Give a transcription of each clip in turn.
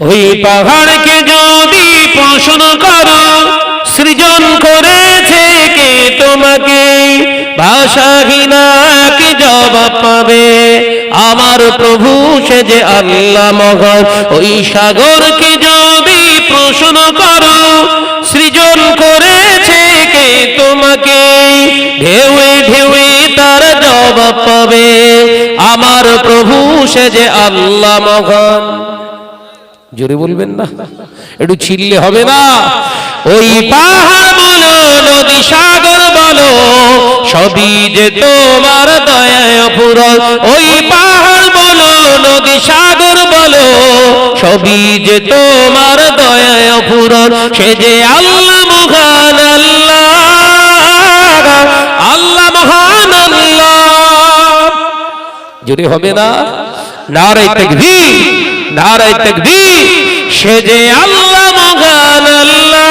ওই পাহাড়কে যদি প্রশ্ন করো, সৃজন করেছে কে তোমাকে? ভাষাহীনা কি জবাব পাবে। আমার প্রভু, সে যে আল্লাহ মগন ওই সাগরকে যদি প্রশ্ন করো, সৃজন করেছে কে তোমাকে? ঢেউয়ে ঢেউয়ে তার জবাব পাবে। আমার প্রভু, সে যে আল্লাহ মগন জোরে বলবেন না? একটু ছিললে হবে না? ওই পাহাড় বলো, নদী সাগর বলো, সবই যে তোমার দয়ায় পুরন ওই পাহাড় বলো, নদী সাগর বলো, সবই যে তোমার দয়ায় পুরন সে যে আল্লাহ মহান আল্লাহ আল্লাহ মহান আল্লাহ। জোরে হবে না? নারাই তাকবীর। নারাই তাকবীর, সে যে আল্লাহ মহান আল্লাহ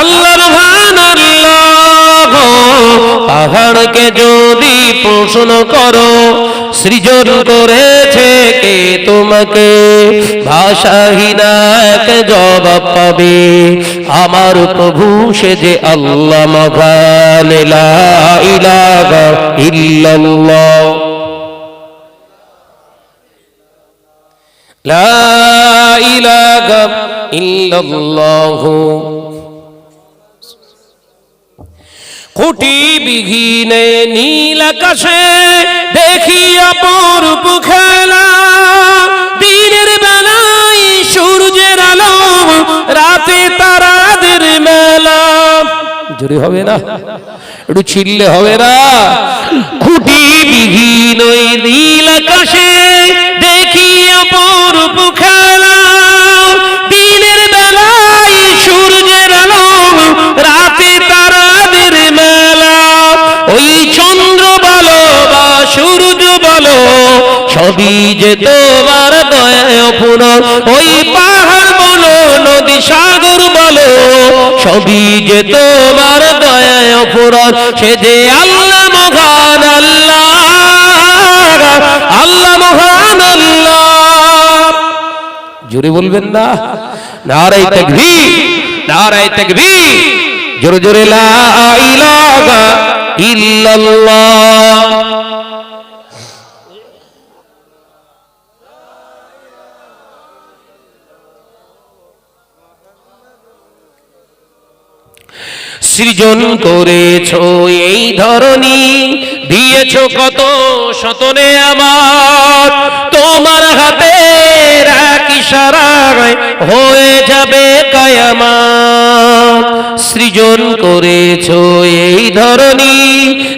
আল্লাহ মহান আল্লাহ পাহাড়কে যদি প্রশ্ন করো, সৃজন করেছে কে তোমাকে? ভাষাহীনা জবাব পাবে, আমার প্রভু সে যে আল্লাহ মহান ইলাহা ইল্লাল্লাহ। লা ইলাহা ইল্লাল্লাহ। কোটি বিঘিনে নীল আকাশে দেখি অপরূপ খেলা। দিনের বেলায় সূর্যের আলো, রাতে তারাদের মেলা। জোরে হবে না? একটু ছিললে হবে না? খুঁটি বিঘিন নীল আকাশে দেখি দিনের বেলায় সূর্যের আলো, রাতে তারাদের মেলা। ওই চন্দ্র বলো বা সূর্য বলো, সবই যে তোমার দয়ায় পুরো ওই পাহাড় বলো, নদী সাগর বলো, সবই যে তোমার দয়ায় পুরো সে যে আল্লাহ মহান জোরে বলবেন না? নারাই তাকবীর নারাই তাকবীর। জোরে জোরে লা ইলাহা ইল্লাল্লাহ। সৃজন করেছ এই ধরনী দিয়েছ কত শতনে আমার। তোমার হাতে ইশারায় হয়ে যাবে কায়ামাত। সৃজন এই ধরনী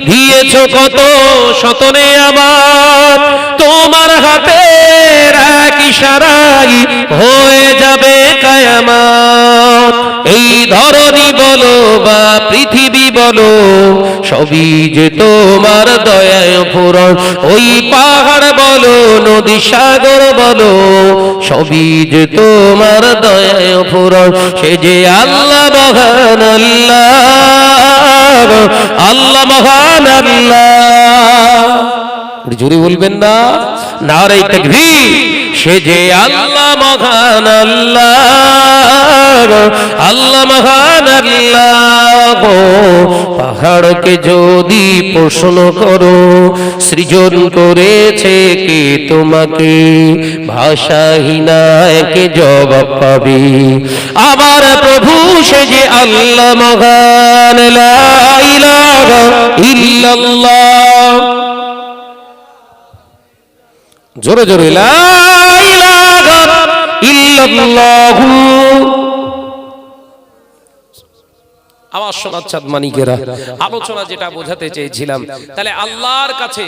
দিয়েছ কত শতনে আমার তোমার হাতে এক ইশারায় হয়ে যাবে কায়ামাত। এই ধরনী বলো বা পৃথিবী বলো, সবই যে তোমার দয়ায় পুরন ওই পাহাড় বলো, নদী সাগর বলো, সবই যে তোমার দয়ায় ফুরন সে যে আল্লাহ মহান আল্লাহ আল্লাহ মহান আল্লাহ। জুড়ে বলবেন না? নারে তাকবীর। সে যে আল্লাহ মহান আল্লাহ আল্লাহ মহান আল্লাহ, পাহাড়কে যদি প্রশ্ন করো, সৃজন করেছে কে তোমাকে? ভাষাহীনা একে জবাব পাবে? আমার প্রভু সে যে আল্লাহ মহান ইল্লাল্লাহ জোরে জোরে সোনার চাঁদ মানিকেরা আলোচনা যেটা বোঝাতে চেয়েছিলাম, তাহলে আল্লাহর কাছে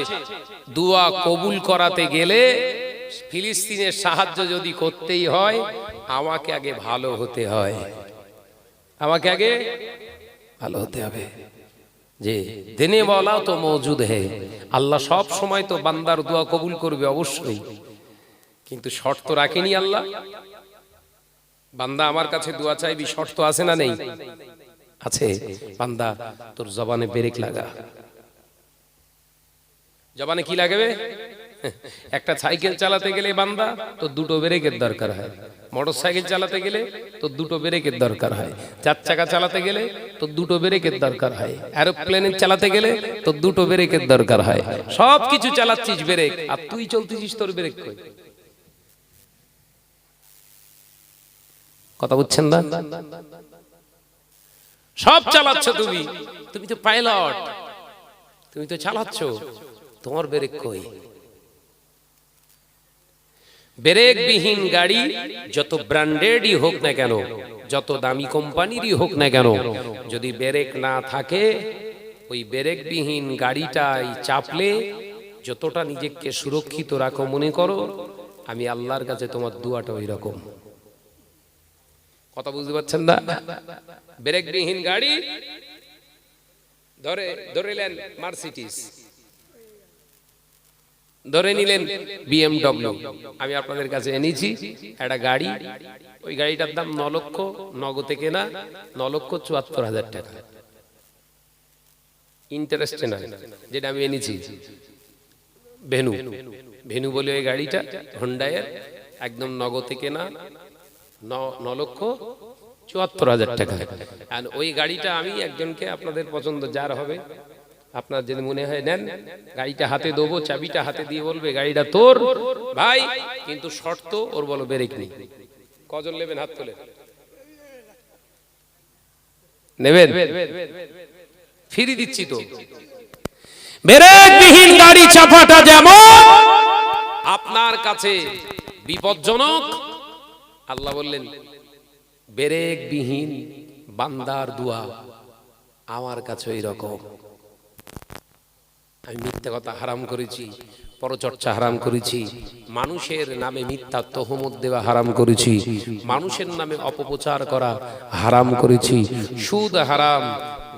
দুয়া কবুল করাতে গেলে ফিলিস্তিনের সাহায্য যদি করতেই হয়, আমাকে আগে ভালো হতে হয়। আমাকে আগে ভালো হতে হবে। যে দেনে বলা তো মজুদ হে। আল্লাহ সব সময় তো বান্দার দোয়া কবুল করবে অবশ্যই। কিন্তু শর্ত রাখেনি আল্লাহ? বান্দা আমার কাছে দোয়া চাইবি, শর্ত আছে না নেই? আছে। বান্দা, তোর জবানে ব্রেক লাগা। জবানে কি লাগাবে? একটা সাইকেল চালাতে গেলে বান্দা তো দুটো ব্রেকের দরকার হয়। মোটর সাইকেল চালাতে গেলে তো দুটো ব্রেকের দরকার হয়। চার চাকা চালাতে গেলে তো দুটো ব্রেকের দরকার হয়। অ্যারোপ্লেনে চালাতে গেলে তো দুটো ব্রেকের দরকার হয়। সব কিছু চালাচ্ছিস ব্রেক, আর তুই চলতেছিস তোর ব্রেক কই? কথা বুঝছেন না? সব চালাচ্ছ তুমি। তুমি তো পাইলট। তুমি তো চালাচ্ছ। তোমার ব্রেক কই? ব্রেক বিহীন গাড়ি, যত ব্র্যান্ডেডই হোক না কেন, যত দামি কোম্পানিরই হোক না কেন, যদি ব্রেক না থাকে, ওই ব্রেক বিহীন গাড়িটাই চাপলে যতটা নিজেকে সুরক্ষিত রাখো মনে করো, আমি আল্লাহর কাছে তোমার দুয়াটা ওই রকম। কথা বুঝতে পারছেন না? ব্রেক বিহীন গাড়ি, ধরে ধরেলেন মার্সিডিস ধরে নিলেন বিএমডব্লিউ আমি আপনাদের কাছে এনেছি, একটা গাড়ি। ওই গাড়িটার দাম ন লক্ষ, নগদে কেনা, ন লক্ষ চুয়াত্তর হাজার টাকা। ইন্টারেস্টে যেটা আমি এনেছি। ভেনু ভেনু বলে ওই গাড়িটা হন্ডায়ের একদম নগদে কেনা, ন- ন লক্ষ চুয়াত্তর হাজার টাকা। আর ওই গাড়িটা আমি একজনকে আপনাদের পছন্দ, যার হবে আপনার যদি মনে হয় নেন, গাড়িটা হাতে দেবো, চাবিটা হাতে দিয়ে বলবে, গাড়িটা তোর, ভাই। কিন্তু শর্ত, ওর বলো ব্রেক নেই। কজন নেবেন হাত তোলে? নেবেন? ফিরি দিচ্ছি তো। ব্রেকবিহীন গাড়ি চাপাটা যেমন আপনার কাছে বিপজ্জনক, আল্লাহ বললেন, ব্রেকবিহীন বান্দার দুয়া আমার কাছে ওই রকম। আমি মিথ্যা কথা হারাম করেছি, পরচর্চা হারাম করেছি, মানুষের নামে মিথ্যা তহমত দেওয়া হারাম করেছি, মানুষের নামে অপপ্রচার করা হারাম করেছি, সুদ হারাম,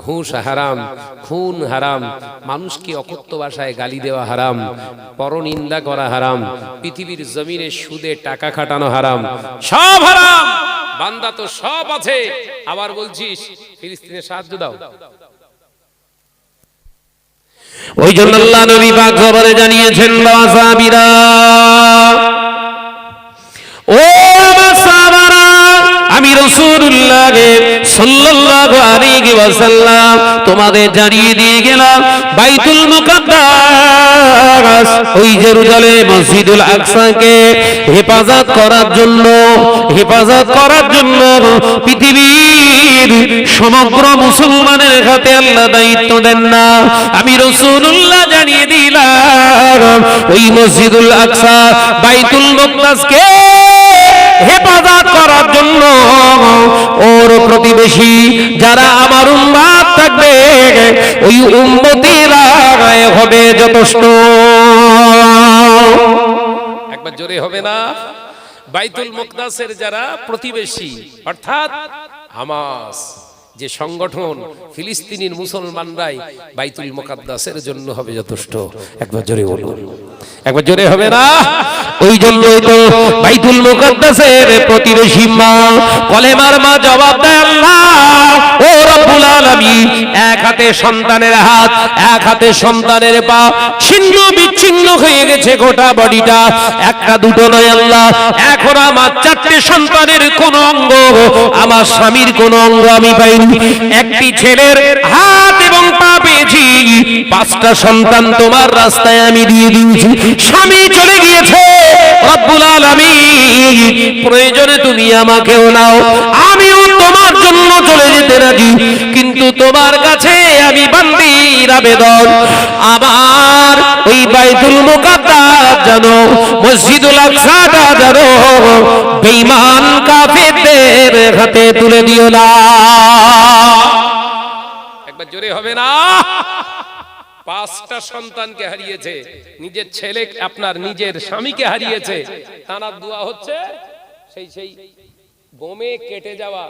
ঘুষ হারাম, খুন হারাম, মানুষকে অকথ্য ভাষায় গালি দেওয়া হারাম, পরনিন্দা করা হারাম, পৃথিবীর জমিনে সুদে টাকা খাটানো হারাম, সব হারাম, বান্দা তো সব আছে, আবার বলছিস, ফিলিস্তিনের সাহায্য দাও। ওই জন্য আল্লাহ নবী পাক খবরে জানিয়েছেন ও আমি সাল্লাল্লাহু আলাইহি ওয়াসাল্লাম তোমাদের জানিয়ে দিয়ে গেলাম, বাইতুল মুকাদ্দাস, ওই জেরুজালেম মসজিদুল আকসাকে হেফাজত করার জন্য, হেফাজত করার জন্য পৃথিবীর সমগ্র মুসলমানের হাতে আল্লাহ দায়িত্ব দেন না। আমি রসুল্লাহ জানিয়ে দিলাম, ওই মসজিদুল আকসা বাইতুল মুকদ্দাসকে হেফাজত করার জন্য ওর প্রতিবেশী যারা আমার উম্মাদ থাকবে, ওই উম্মতিরা হবে যথেষ্ট। একবার জোরে হবে না? বাইতুল মুকদাসের যারা প্রতিবেশী, অর্থাৎ হামাস, যে সংগঠন ফিলিস্তিনির মুসলমানরাই বাইতুল মোকাদ্দাসের জন্য হবে যথেষ্ট। একবার জোরে বলুন। একবার জোরে হবে না? ওই জন্য বাইতুল মোকাদ্দাসের প্রতিবেশী মা কলেমার মা জবাব দেয় হাতে সন্তানের হাত, এক হাতে সন্তানের পা, ছিন্ন বিচ্ছিন্ন হয়ে গেছে গোটা বডিটা। একটা দুটো নয় আল্লাহ, এখন আমার চারটে সন্তানের কোন অঙ্গ, আমার স্বামীর কোন অঙ্গ আমি পাইনি। একটি ছেলের হাত এবং পা পেয়েছি, পাঁচটা সন্তান তোমার রাস্তায় আমি দিয়ে দিয়েছি। স্বামী চলে গিয়েছে, রব্বুল প্রয়োজনে তুমি আমাকেও নাও। আমিও চলে যেতে রাজি। কিন্তু তোমার কাছে আমি বান্দির আবেদন। আমার ওই বাইতুল মুকাদ্দাস জানো, মসজিদুল আকসাটা জানো, বেঈমান কাফেরদের হাতে তুলে দিও না। একবার জোরে হবে না। পাঁচটা সন্তানকে হারিয়েছে, নিজের ছেলে, আপনার নিজের স্বামীকে হারিয়েছে। তানার দোয়া হচ্ছে, সেই সেই বোমে কেটে যাওয়া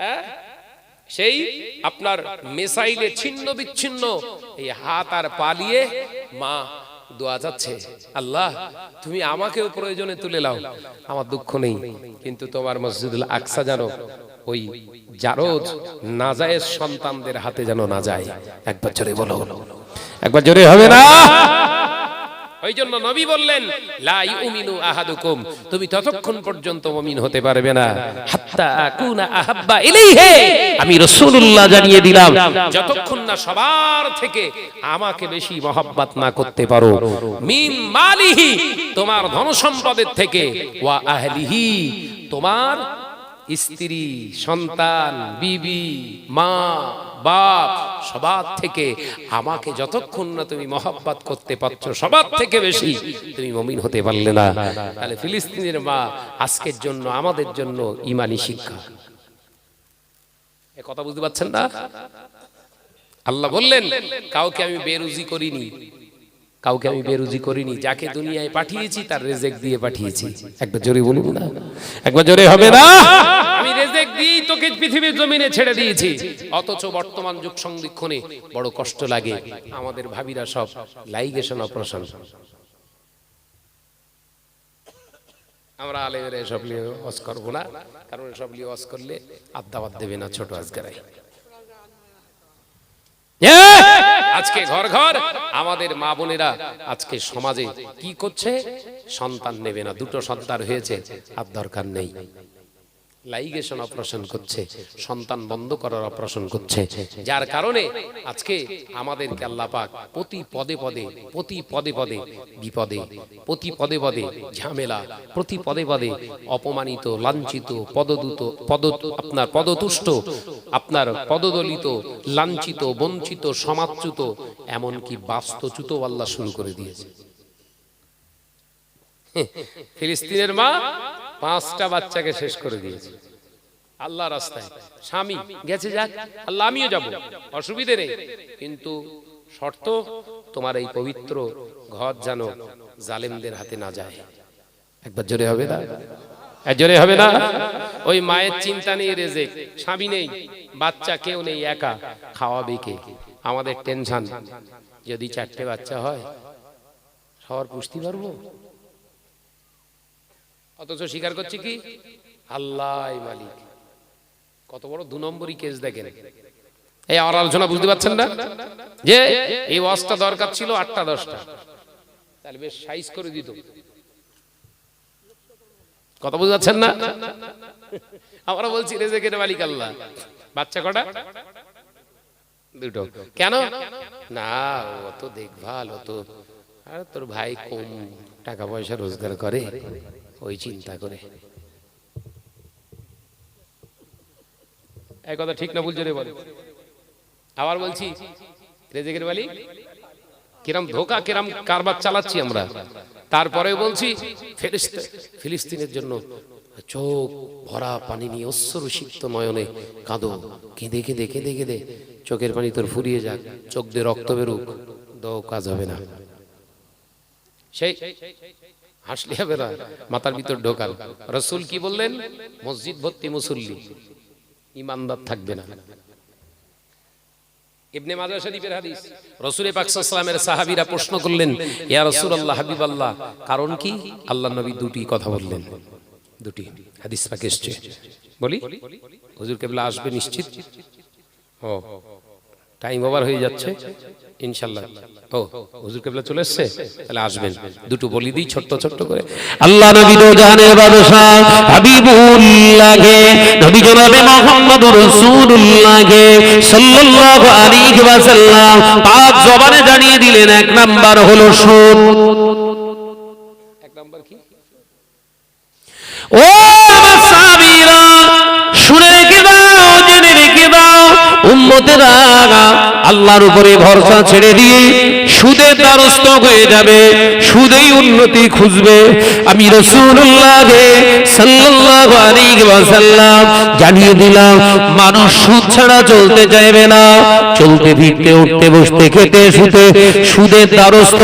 হ্যাঁ? সেই আপনার মেসাইলে ছিন্ন বিচ্ছিন্ন এই হাত আর পালিয়ে মা দোয়া যাচ্ছে, আল্লাহ, তুমি আমাকেও প্রয়োজনে তুলে লাও আমার দুঃখ নেই, কিন্তু তোমার মসজিদুল আকসা জানো ওই জারজ নাজায়েজ সন্তানদের হাতে যেন না যায়। একবার জোরে বলো। একবার জোরে হবে না? ওই জন্য নবী বললেন, লা ইউমিনু আহাদুকুম। তুমি ততক্ষণ পর্যন্ত মুমিন হতে পারবে না। হাত্তা আকুনা আহাব্বা ইলাইহি। আমি রসুল্লাহ জানিয়ে দিলাম, যতক্ষণ না সবার থেকে আমাকে বেশি মহব্বত না করতে পারো, মিন মালিহি, তোমার ধন সম্পদের থেকে, ওয়া আহলিহি, তোমার স্ত্রী, সন্তান, বিবি, মা, বাপ, সবার থেকে আমাকে যতক্ষণ না তুমি মহব্বত করতে পারছ, সবার থেকে বেশি তুমি মমিন হতে পারলে না। তাহলে ফিলিস্তিনের মা আজকের জন্য, আমাদের জন্য ইমানি শিক্ষা। কথা বুঝতে পারছেন না? আল্লাহ বললেন, কাউকে আমি বেরুজি করিনি। কাউকে আমি বেরুজি করিনি যাকে দুনিয়ায় পাঠিয়েছি তার রেজেক দিয়ে পাঠিয়েছি। একবার জোরে বলুন না। একবার জোরে হবে না। আমি রেজেক দিয়েই তোকে পৃথিবীর জমিনে ছেড়ে দিয়েছি। অথচ বর্তমান যুগ সংরক্ষণে বড় কষ্ট লাগে। আমাদের ভাবিরা সব লাইগেশন অপারেশন। আমরা আলেমেরা এসব নিয়ে ওয়াজ করব না কারণ এসব নিয়ে ওয়াজ করলে আদ্দাবাদ দেবে না ছোট আজগারাই। আজকে ঘর ঘর, আমাদের মা বোনেরা আজকে সমাজে কি করছে? সন্তান নেবে না, দুটো সন্তান হয়েছে, আর দরকার নেই। লাইগেশন অপারেশন করছে সন্তান বন্ধ করার অপারেশন করছে যার কারণে আজকে আমাদেরকে আল্লাহ পাক প্রতি পদে পদে প্রতি পদে পদে বিপদে প্রতি পদে পদে ঝামেলা প্রতি পদে পদে অপমানিত লাঞ্ছিত পদদূত পদ আপনার পদতুষ্ট আপনার পদদলিত লাঞ্ছিত বঞ্চিত সমাচ্যুত এমনকি বাস্তুচ্যুত আল্লাহ শুরু করে দিয়েছে ফিলিস্তিনের মা পাঁচটা বাচ্চাকে শেষ করে দিয়েছে। আল্লাহ রাস্তায়। স্বামী, গেছে যাক, আল্লাহ আমিও যাব। অসুবিধে নেই। কিন্তু শর্ত, তোমার এই পবিত্র ঘর যেন জালেমদের হাতে না যায়। একবার জোরে হবে না? জোরে হবে না? ওই মায়ের চিন্তা নেই, রেজেক। স্বামী নেই, বাচ্চা কেউ নেই, একা। খাওয়াবে কে? আমাদের টেনশন। যদি চারটে বাচ্চা হয়, সবার পুষতে পারব অথচ স্বীকার করছি কি? আল্লাহ মালিক। কত বড় দু নম্বরই কেস দেখেন। এই আমার আলোচনা বুঝতে পারছেন না? যে এই ওয়াজটা দরকার ছিল আটটা, দশটা। তাহলে বেশ সাইজ করে দিত। কথা বুঝতে পারছেন না? আমরা বলছি, রেজেকের মালিক আল্লাহ। বাচ্চা কটা? দুটো। কেন? না, ও তো দেখভাল, ও তো, আর তোর ভাই কম টাকা পয়সা রোজগার করে। ওই চিন্তা করে। এই কথা ঠিক না ভুল জোরে বল। আবার বলছি, রেজেকের মালিক কিরম ধোকা, কিরম কারবার চালাচ্ছি আমরা। তারপরে বলছি ফিলিস্তিনের জন্য চোখ ভরা পানি নিয়ে অশ্বর সিক্ত নয়নে কাঁদো। কেঁদে কেঁদে কেঁদে কেঁদে চোখের পানি তোর ফুরিয়ে যাক। চোখ দিয়ে রক্ত বেরুক দো কাজ হবে না। সেই হাসলে হবে না, মাথার ভিতর ঢোকাল। রসুল কি বললেন? মসজিদ ভর্তি মুসল্লি, ইমানদার থাকবে না। ইবনে মাজাহ শরীফের হাদিস। রসুল পাক সাল্লামের সাহাবীরা প্রশ্ন করলেন, ইয়া রাসূলুল্লাহ, হাবিবাল্লাহ, কারণ কি? আল্লাহ নবী দুটি কথা বললেন। দুটি হাদিস পাক এসছে। বলি? হুজুর কেবলা আসবে নিশ্চিত? ও টাইম ওভার হয়ে যাচ্ছে। ইনশাল্লাহ। ও হুজুর কেবলা চলে এসছে? তাহলে আসবেন। দুটো বলি দিই ছোট্ট ছোট্ট করে। আল্লাহ নবী দো জাহানের বাদশাহ হাবিবুল্লাহকে। নবী জনাবে মুহাম্মদুর রাসূলুল্লাহকে। সাল্লাল্লাহু আলাইহি ওয়াসাল্লাম পাক জবানে জানিয়ে দিলেন এক নাম্বার হলো সুদ এক নাম্বার কি? ও আমার সাহাবীরা শুনে রেখে দাও জেনে রেখে দাও উম্মতেরা আল্লাহর উপরে ভরসা ছেড়ে দিয়ে সুদে দ্বারস্থ হয়ে যাবে, সুদেই উন্নতি খুঁজবে। আমি আলাইহি জানিয়ে দিলাম, মানুষ সুদ ছাড়া চলতে চাইবে না। চলতে ফিরতে, উঠতে বসতে, খেতে, শুতে, সুদের দ্বারস্থ